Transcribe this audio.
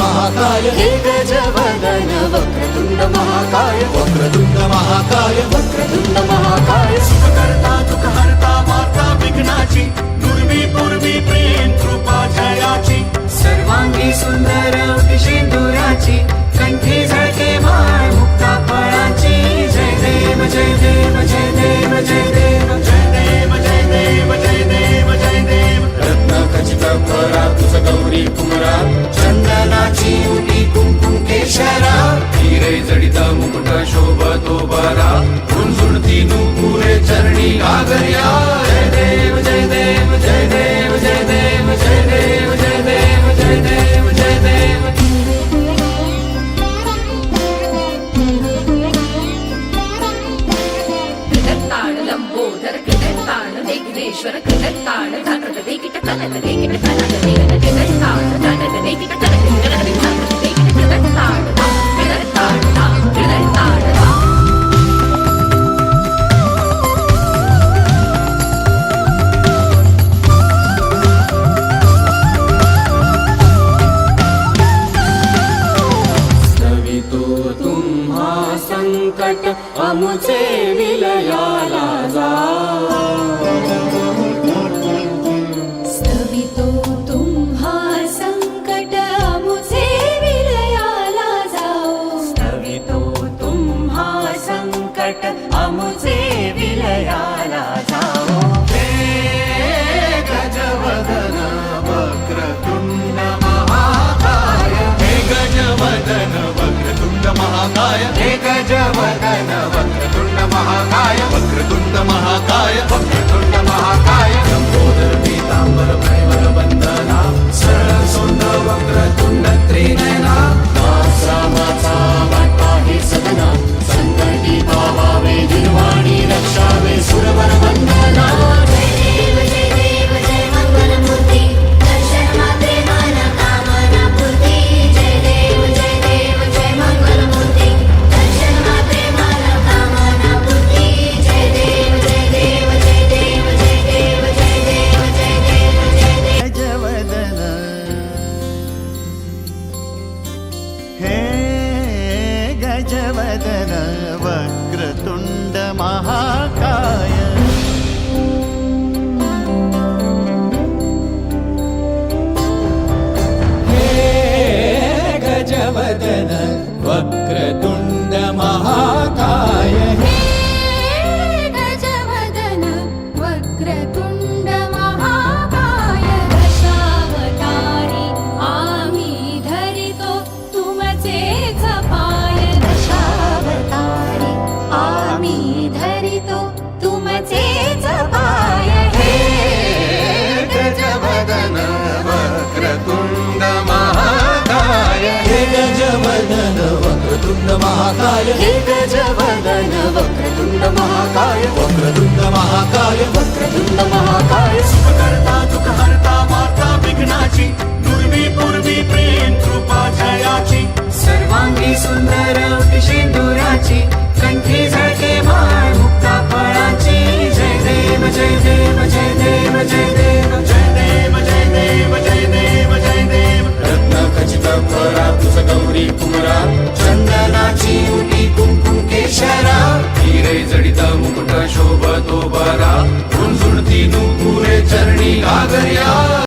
महाकाय। वक्रतुण्ड महाकाय वक्रतुण्ड महाकाय वक्रतुण्ड महाकाय शोभतो बरा झुणझुणती नुपुरे चरणी गागर्या जय देव जय देव जय देव जय देव जय देव जय देव जय देव जय देव। கிடத்தாடு லம்போதர் கிடத்தாடு விக்னேஸ்வர கிடத்தாடு கனகதை கிட்ட கனகதை విలయా हे गजवदनवक्रतुण्ड महाका महाकाय। हे गजवदन वक्रतुंड महाकाय। वक्रतुंड महाकाय। वक्रतुंड महाकाय। सुखकर्ता दुःखहर्ता माता विघ्नाची। गागरिया।